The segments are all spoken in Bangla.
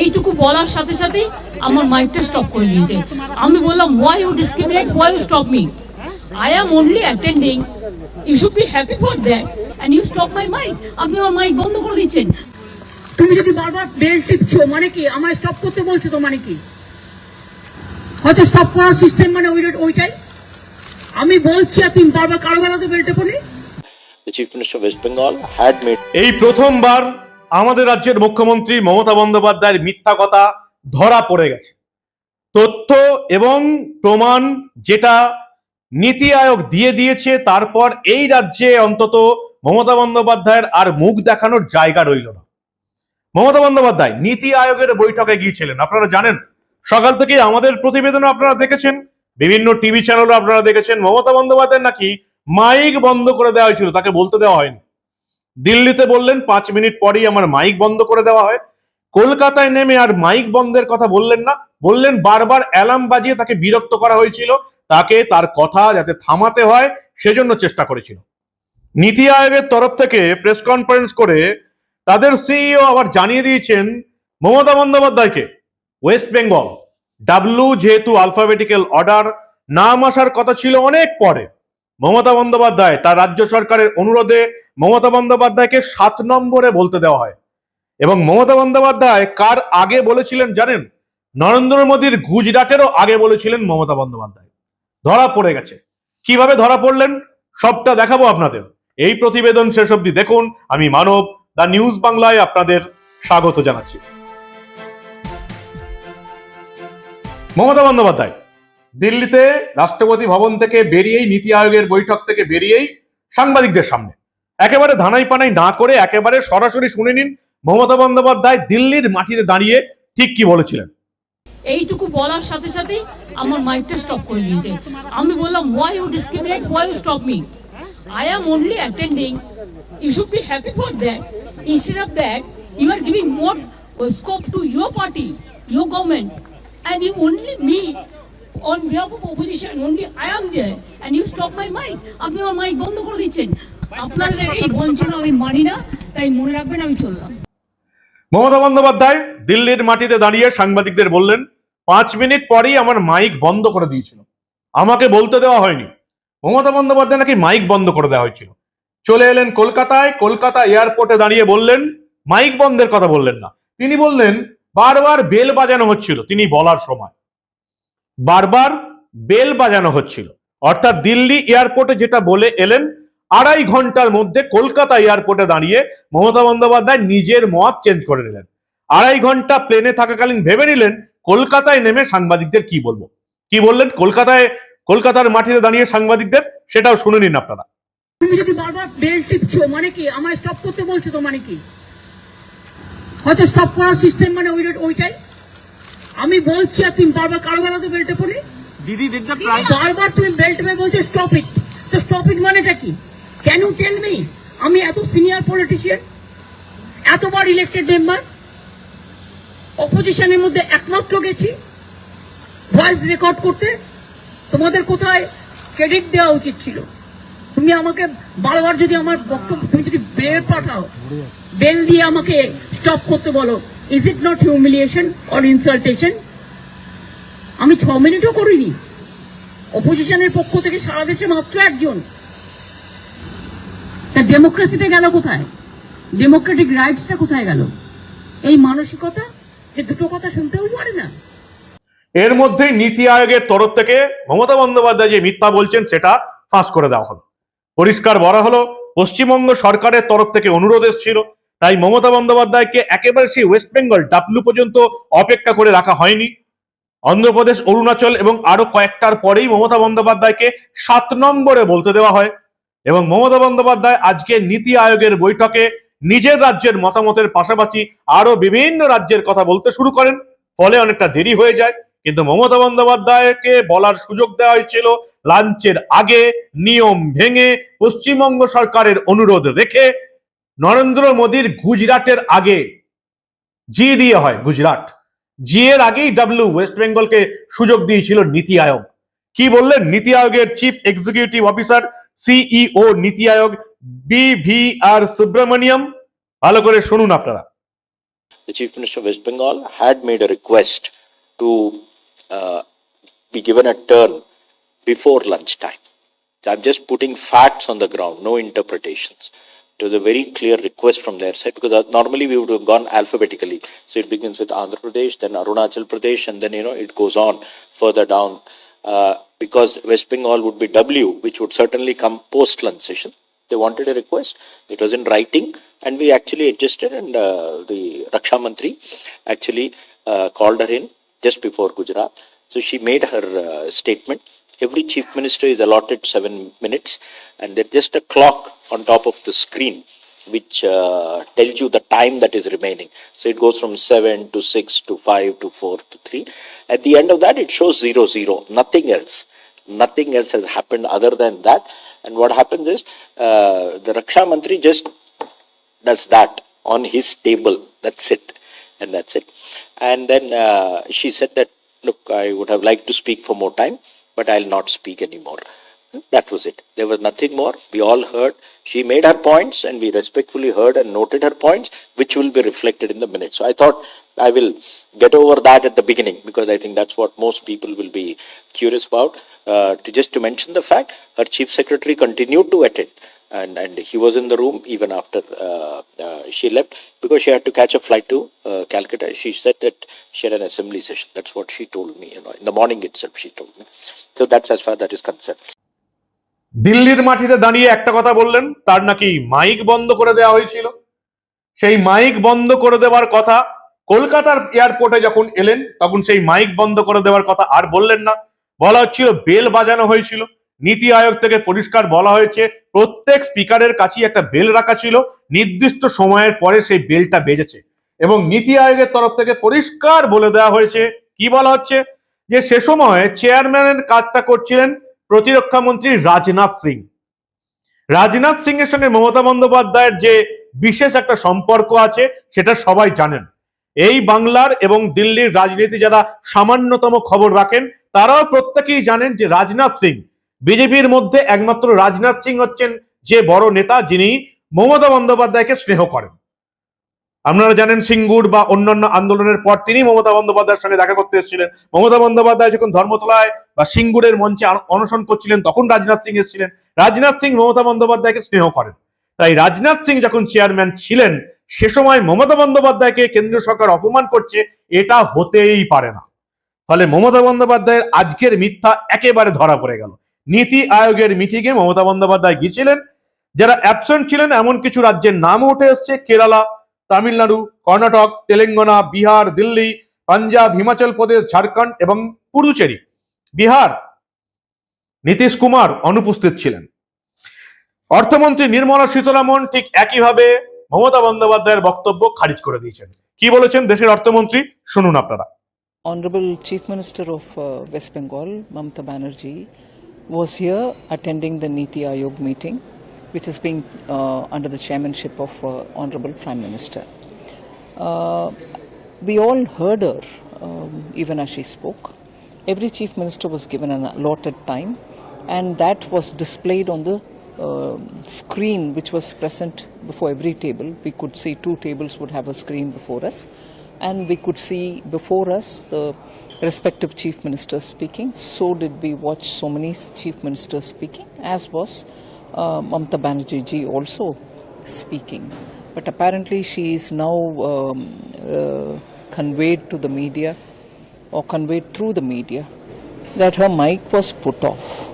এইটুকু বলার সাথে সাথে আমার মাইকটা স্টপ করে দিয়েছে। আমি বললাম why you discriminate why you stop me I am only attending you should be happy for that and you stop my mic আপনি আমার মাইক বন্ধ করে দিচ্ছেন। তুমি যদি বারবার বেল টিপছো মানে কি? আমায় স্টপ করতে বলছো তো মানে কি? হয়তো স্টপ করার সিস্টেম মানে ওই ওইটাই? আমি বলছি আর তুমি বারবার কারও বেলাতে বেল টেপো নি the Chief Minister of West Bengal had made এই প্রথমবার আমাদের রাজ্যের মুখ্যমন্ত্রী মমতা বন্দ্যোপাধ্যায়ের মিথ্যা কথা ধরা পড়ে গেছে। তথ্য এবং প্রমাণ যেটা নীতি আয়োগ দিয়ে দিয়েছে, তারপর এই রাজ্যে অন্তত মমতা বন্দ্যোপাধ্যায়ের আর মুখ দেখানোর জায়গা রইল না। মমতা বন্দ্যোপাধ্যায় নীতি আয়োগের বৈঠকে গিয়েছিলেন, আপনারা জানেন। সকাল থেকে আমাদের প্রতিবেদনও আপনারা দেখেছেন, বিভিন্ন টিভি চ্যানেলও আপনারা দেখেছেন। মমতা বন্দ্যোপাধ্যায় নাকি মাইক বন্ধ করে দেওয়া হয়েছিল, তাকে বলতে দেওয়া হয়নি। দিল্লিতে বললেন, পাঁচ মিনিট পরেই আমার মাইক বন্ধ করে দেওয়া হয়। কলকাতায় নেমে আর মাইক বন্ধের কথা বললেন না। বললেন, বারবার অ্যালার্ম বাজিয়ে তাকে বিরক্ত করা হয়েছিল। তাকে তার কথা যাতে থামাতে হয়, সেজন্য চেষ্টা করেছিল। নীতি আয়োগের তরফ থেকে প্রেস কনফারেন্স করে তাদের সিইও আবার জানিয়ে দিয়েছেন, মমতা বন্দ্যোপাধ্যায়কে ওয়েস্ট বেঙ্গল ডাব্লু যেহেতু আলফাবেটিক্যাল অর্ডার নাম আসার কথা ছিল অনেক পরে। মমতা বন্দ্যোপাধ্যায়, তার রাজ্য সরকারের অনুরোধে মমতা বন্দ্যোপাধ্যায়কে সাত নম্বরে বলতে দেওয়া হয়। এবং মমতা বন্দ্যোপাধ্যায় কার আগে বলেছিলেন জানেন? নরেন্দ্র মোদীর গুজরাটেরও আগে বলেছিলেন মমতা বন্দ্যোপাধ্যায়। ধরা পড়ে গেছে। কীভাবে ধরা পড়লেন? সবটা দেখাবো আপনাদের। এই প্রতিবেদন শেষ অবধি দেখুন। আমি মানব, দা নিউজ বাংলায় আপনাদের স্বাগত জানাচ্ছি। মমতা বন্দ্যোপাধ্যায় দিল্লিতে রাষ্ট্রপতি ভবন থেকে বেরিয়েই নীতি আয়োগের বৈঠক থেকে বেরিয়েই সাংবাদিকদের সামনে। একেবারে ধানাই পানাই না করে একেবারে সরাসরি শুনে নিন মমতা বন্দ্যোপাধ্যায় দিল্লির মাটিতে দাঁড়িয়ে ঠিক কি বলেছিলেন। এইটুকু বলার সাথে সাথে আমার মাইকটা স্টপ করে দিয়েছে। আমি বললাম why you discriminate why you stop me I am only attending you should be happy for that instead of that you are giving more scope to your party your government and you only me on behalf of opposition only I am there and you stop my mic আপনি আমার মাইক বন্ধ করে দিচ্ছেন। আপনাদের এই বঞ্চনা আমি মানি না, তাই মনে রাখবেন আমি চললাম। মমতা বন্দ্যোপাধ্যায় দিল্লির মাটিতে দাঁড়িয়ে সাংবাদিকদের বললেন, পাঁচ মিনিট পরেই আমার মাইক বন্ধ করে দিয়েছিল। আমাকে বলতে দেওয়া হয়নি। মমতা বন্দ্যোপাধ্যায় নাকি মাইক বন্ধ করে দেওয়া হয়েছিল। চলে এলেন কলকাতায়, কলকাতা এয়ারপোর্টে দাঁড়িয়ে বললেন মাইক বন্ধের কথা বললেন না। তিনি বললেন, বারবার বেল বাজানো হচ্ছিল, তিনি বলার সময়। বারবার বেল বাজানো হচ্ছিল। অর্থাৎ দিল্লি এয়ারপোর্টে যেটা বলে এলেন, আড়াই ঘণ্টার মধ্যে কলকাতা এয়ারপোর্টে দাঁড়িয়ে মমতা বন্দ্যোপাধ্যায় নিজের মত চেঞ্জ করে নিলেন। আড়াই ঘণ্টা প্লেনে থাকাকালীন ভেবে নিলেন, কলকাতায় নেমে সাংবাদিকদের কি বলব? কি বললেন? কলকাতায়, কলকাতার মাটিতে দাঁড়িয়ে সাংবাদিকদের? সেটাও শুনে নিন আপনারা। তুমি যদি বারবার বেল টিপছো মানে কি? আমায় স্টপ করতে বলছো তো মানে কি? হয়তো স্টপ করার সিস্টেম মানে ওই ওইটাই। আমি বলছি আর তুমি বারবার কারও বেল টেপো নি Didi did বারবার তুমি বেল টেপে বলছো স্টপ ইট তো স্টপ ইট মানেটা কি? ক্যান ইউ টেল মি আমি এত সিনিয়র পলিটিশিয়ান এতবার ইলেক্টেড মেম্বার অপোজিশনের মধ্যে একমাত্র গেছি। ভয়েস রেকর্ড করতে। তোমাদের কোথায় ক্রেডিট দেওয়া উচিত ছিল? তুমি আমাকে বারবার যদি আমার বক্তব্য তুমি যদি বেল পাঠাও বেল দিয়ে আমাকে স্টপ করতে বলো। Is it not humiliation or insultation আমি ছ মিনিটও করিনি। অপোজিশনের পক্ষ থেকে সারা দেশে মাত্র একজন। তা ডেমোক্রেসিটা গেল কোথায়? ডেমোক্রেটিক রাইটসটা কোথায় গেল? এই মানসিকতা যে দুটো কথা শুনতেও পারে না। এর মধ্যেই নীতি আয়োগের তরফ থেকে মমতা বন্দ্যোপাধ্যায় যে মিথ্যা বলছেন, সেটা ফাঁস করে দেওয়া হলো। পরিষ্কার বলা হলো, পশ্চিমবঙ্গ সরকারের তরফ থেকে অনুরোধ এসেছিল। তাই মমতা বন্দ্যোপাধ্যায়কে একেবারে সেই ওয়েস্ট বেঙ্গল ডাবলু পর্যন্ত অপেক্ষা করে রাখা হয়নি। অন্ধ্রপ্রদেশ, অরুণাচল এবং আরও কয়েকটার পরেই মমতা বন্দ্যোপাধ্যায়কে সাত নম্বরে বলতে দেওয়া হয় এবং মমতা বন্দ্যোপাধ্যায় আজকে নীতি আয়োগের বৈঠকে নিজের রাজ্যের মতামতের পাশাপাশি আরও বিভিন্ন রাজ্যের কথা বলতে শুরু করেন। ফলে অনেকটা দেরি হয়ে যায়, কিন্তু মমতা বন্দ্যোপাধ্যায়কে বলার সুযোগ দেওয়া হয়েছিল লাঞ্চের আগে, নিয়ম ভেঙে, পশ্চিমবঙ্গ সরকারের অনুরোধ রেখে নরেন্দ্র মোদীর গুজরাটের আগে জি দিয়ে হয় গুজরাট জি এর আগেই ডাব্লিউ ওয়েস্ট বেঙ্গলকে সুযোগ দিয়েছিল নীতি আয়োগ কি বললেন নীতি আয়োগের chief executive officer CEO NITI Aayog B V আর সুব্রমণিয়ম ভালো করে শুনুন আপনারা the Chief Minister of West Bengal had made a request to uh, be given a turn before lunchtime. So I'm just putting facts on the ground, no interpretations. It was a very clear request from their side because uh, normally we would have gone alphabetically. So it begins with Andhra Pradesh, then Arunachal Pradesh, and then you know it goes on further down. Uh, because West Bengal would be W, which would certainly come post lunch session. They wanted a request. It was in writing, and we actually adjusted. And uh, the Raksha Mantri actually uh, called her in just before Gujarat. So she made her uh, statement. Every chief minister is allotted seven minutes, and there's just a clock on top of the screen which uh, tells you the time that is remaining. So it goes from 7 to 6 to 5 to 4 to 3. At the end of that, it shows 0 0, nothing else. Nothing else has happened other than that. And what happens is uh, the Raksha Mantri just does that on his table. That's it. And that's it. And then uh, she said that, look, I would have liked to speak for more time, but I'll not speak anymore. That was it. There was nothing more. We all heard. She made her points, and we respectfully heard and noted her points, which will be reflected in the minutes. So I thought I will get over that at the beginning because I think that's what most people will be curious about. Uh, to just to mention the fact, her chief secretary continued to attend, and and he was in the room even after uh, uh, she left because she had to catch a flight to uh, Calcutta. She said that she had an assembly session. That's what she told me. You know, in the morning itself, she told me. So that's as far that is concerned. দিল্লির মাটিতে দাঁড়িয়ে একটা কথা বললেন তার নাকি মাইক বন্ধ করে দেওয়া হয়েছিল সেই মাইক বন্ধ করে দেওয়ার কথা কলকাতার এয়ারপোর্টে যখন এলেন তখন সেই মাইক বন্ধ করে দেওয়ার কথা আর বললেন না বলা হচ্ছিল বেল বাজানো হয়েছিল নীতি আয়োগ থেকে পরিষ্কার বলা হয়েছে প্রত্যেক স্পিকারের কাছেই একটা বেল রাখা ছিল। নির্দিষ্ট সময়ের পরে সেই বেলটা বেজেছে। এবং নীতি আয়োগের তরফ থেকে পরিষ্কার বলে দেওয়া হয়েছে। কি বলা হচ্ছে? যে সে সময় চেয়ারম্যানের কাজটা করছিলেন প্রতিরক্ষা মন্ত্রী রাজনাথ সিং। রাজনাথ সিং এর সঙ্গে মমতা বন্দ্যোপাধ্যায়ের যে বিশেষ একটা সম্পর্ক আছে, সেটা সবাই জানেন। এই বাংলার এবং দিল্লির রাজনীতি যারা সামান্যতম খবর রাখেন, তারাও প্রত্যেকেই জানেন যে রাজনাথ সিং বিজেপির মধ্যে একমাত্র রাজনাথ সিং হচ্ছেন যে বড় নেতা যিনি মমতা বন্দ্যোপাধ্যায়কে স্নেহ করেন। আপনারা জানেন সিঙ্গুর বা অন্যান্য আন্দোলনের পর তিনি মমতা বন্দ্যোপাধ্যায়ের সঙ্গে দেখা করতে এসেছিলেন। মমতা বন্দ্যোপাধ্যায় যখন ধর্মতলায় বা সিঙ্গুরের মঞ্চে অনশন করছিলেন, তখন রাজনাথ সিং এসেছিলেন। রাজনাথ সিং মমতা বন্দ্যোপাধ্যায়কে স্নেহ করেন। তাই রাজনাথ সিং যখন চেয়ারম্যান ছিলেন, সে সময় মমতা বন্দ্যোপাধ্যায়কে কেন্দ্রীয় সরকার অপমান করছে, এটা হতেই পারে না। ফলে মমতা বন্দ্যোপাধ্যায়ের আজকের মিথ্যা একেবারে ধরা পড়ে গেল। নীতি আয়োগের মিটিংয়ে মমতা বন্দ্যোপাধ্যায় গিয়েছিলেন। যারা অ্যাবসেন্ট ছিলেন এমন কিছু রাজ্যের নামও উঠে এসছে। কেরালা তামিলনাড়ু কর্ণাটক তেলেঙ্গানা বিহার দিল্লি পাঞ্জাব হিমাচল প্রদেশ ঝাড়খণ্ড এবং পুডুচেরি। বিহার নীতিশ কুমার অনুপস্থিত ছিলেন। অর্থমন্ত্রী নির্মলা সীতারামন ঠিক একইভাবে মমতা বন্দ্যোপাধ্যায়ের বক্তব্য খারিজ করে দিয়েছেন। কি বলেছেন দেশের অর্থমন্ত্রী? শুনুন আপনারা। Chief Minister of uh, West Bengal, Mamata Banerjee, was here attending the Niti Aayog meeting, which is being uh, under the chairmanship of uh, Honorable Prime Minister. Uh, we all heard her, um, even as she spoke. Every Chief Minister was given an allotted time, and that was displayed on the uh, screen which was present before every table. We could see two tables would have a screen before us, and we could see before us the respective chief ministers speaking. So did we watch so many chief ministers speaking, as was uh, Mamata Banerjee ji also speaking. But apparently, she is now um, uh, conveyed to the media or conveyed through the media that her mic was put off.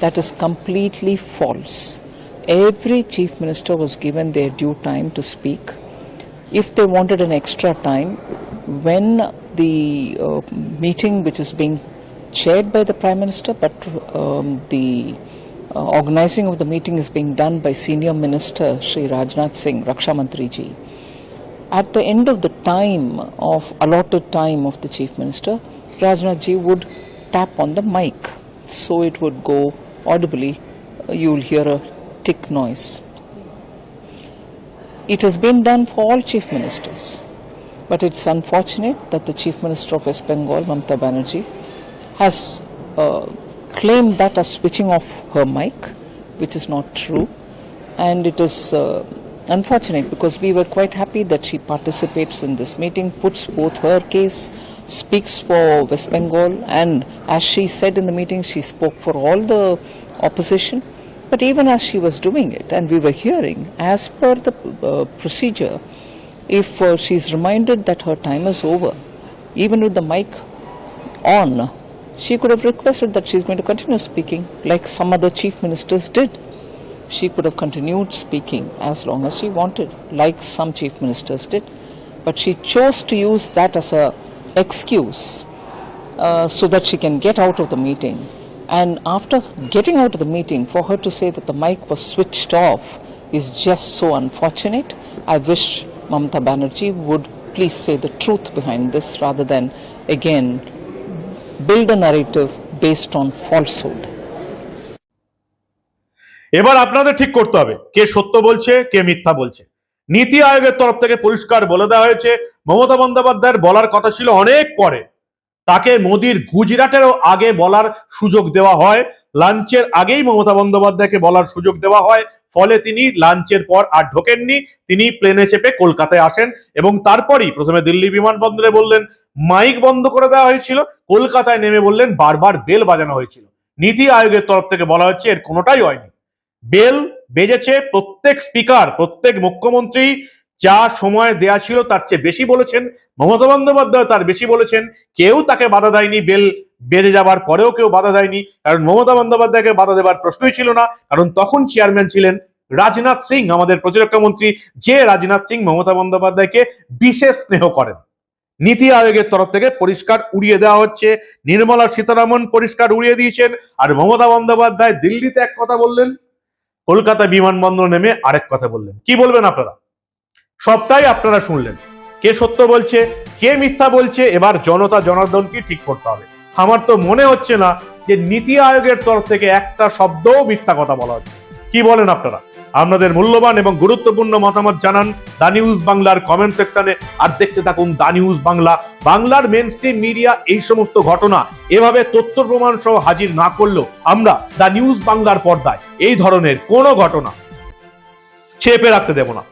That is completely false. Every chief minister was given their due time to speak. If they wanted an extra time, when the uh, meeting, which is being chaired by the prime minister, but um, the uh, organizing of the meeting is being done by senior minister Sri Rajnath Singh, Raksha Mantri ji. At the end of the time of allotted time of the chief minister, Rajnath ji would tap on the mic, so it would go audibly. uh, You will hear a tick noise. It has been done for all chief ministers, but it's unfortunate that the chief minister of West Bengal, Mamata Banerjee, has uh, claimed that as switching off her mic, which is not true, and it is uh, unfortunate because we were quite happy that she participates in this meeting, puts forth her case, speaks for West Bengal, and as she said in the meeting, she spoke for all the opposition. But even as she was doing it, and we were hearing, as per the uh, procedure, if uh, she's reminded that her time is over, even with the mic on, she could have requested that she's going to continue speaking like some other chief ministers did. She could have continued speaking as long as she wanted, like some chief ministers did. But she chose to use that as a excuse uh, so that she can get out of the meeting. And after getting out of the meeting, for her to say that the mic was switched off is just so unfortunate. I wish Mamata Banerjee would please say the truth behind this rather than, again, build a narrative based on falsehood. এবার আপনাদের ঠিক করতে হবে, কে সত্য বলছে, কে মিথ্যা বলছে নীতি আয়োগের তরফ থেকে পরিষ্কার বলে দেওয়া হয়েছে, মমতা বন্দ্যোপাধ্যায়ের বলার কথা ছিল অনেক পরে তাকে মোদির গুজরাটেরও আগে বলার সুযোগ দেওয়া হয়, লাঞ্চের আগেই মমতা বন্দ্যোপাধ্যায়কে বলার সুযোগ দেওয়া হয় ফলে তিনি লাঞ্চের পর আর ঢোকেননি। তিনি প্লেনে চেপে কলকাতায় আসেন এবং তারপরই প্রথমে দিল্লি বিমানবন্দরে বললেন, মাইক বন্ধ করে দেওয়া হয়েছিল। কলকাতায় নেমে বললেন, বারবার বেল বাজানো হয়েছিল। নীতি আয়োগের তরফ থেকে বলা হচ্ছে, এর কোনোটাই হয়নি। বেল বেজেছে প্রত্যেক স্পিকার প্রত্যেক মুখ্যমন্ত্রী যা সময় দেয়া ছিল তার চেয়ে বেশি বলেছেন। মমতা বন্দ্যোপাধ্যায় তার বেশি বলেছেন। কেউ তাকে বাধা দেয়নি বেল বেজে যাবার পরেও কেউ বাধা দেয়নি। কারণ মমতা বন্দ্যোপাধ্যায়কে বাধা দেবার প্রশ্নই ছিল না। কারণ তখন চেয়ারম্যান ছিলেন রাজনাথ সিং, আমাদের প্রতিরক্ষা মন্ত্রী। যে রাজনাথ সিং মমতা বন্দ্যোপাধ্যায়কে বিশেষ স্নেহ করেন। নীতি আয়োগের তরফ থেকে পরিষ্কার উড়িয়ে দেওয়া হচ্ছে। নির্মলা সীতারামন পরিষ্কার উড়িয়ে দিয়েছেন। আর মমতা বন্দ্যোপাধ্যায় দিল্লিতে এক কথা বললেন, কলকাতা বিমানবন্দর নেমে আরেক কথা বললেন। কি বলবেন আপনারা? সবটাই আপনারা শুনলেন। কে সত্য বলছে, কে মিথ্যা বলছে, এবার জনতা জনার্দনকে ঠিক করতে হবে। আমার তো মনে হচ্ছে না যে নীতি আয়োগের তরফ থেকে একটা শব্দও মিথ্যা কথা বলা হচ্ছে। কি বলেন আপনারা? আপনাদের মূল্যবান এবং গুরুত্বপূর্ণ মতামত জানান দা নিউজ বাংলার কমেন্ট সেকশনে আর দেখতে থাকুন দা নিউজ বাংলা, বাংলার মেন স্ট্রিম মিডিয়া এই সমস্ত ঘটনা। এভাবে তথ্য প্রমাণ সহ হাজির না করলেও আমরা দা নিউজ বাংলার পর্দায় এই ধরনের কোনো ঘটনা চেপে রাখতে দেব না।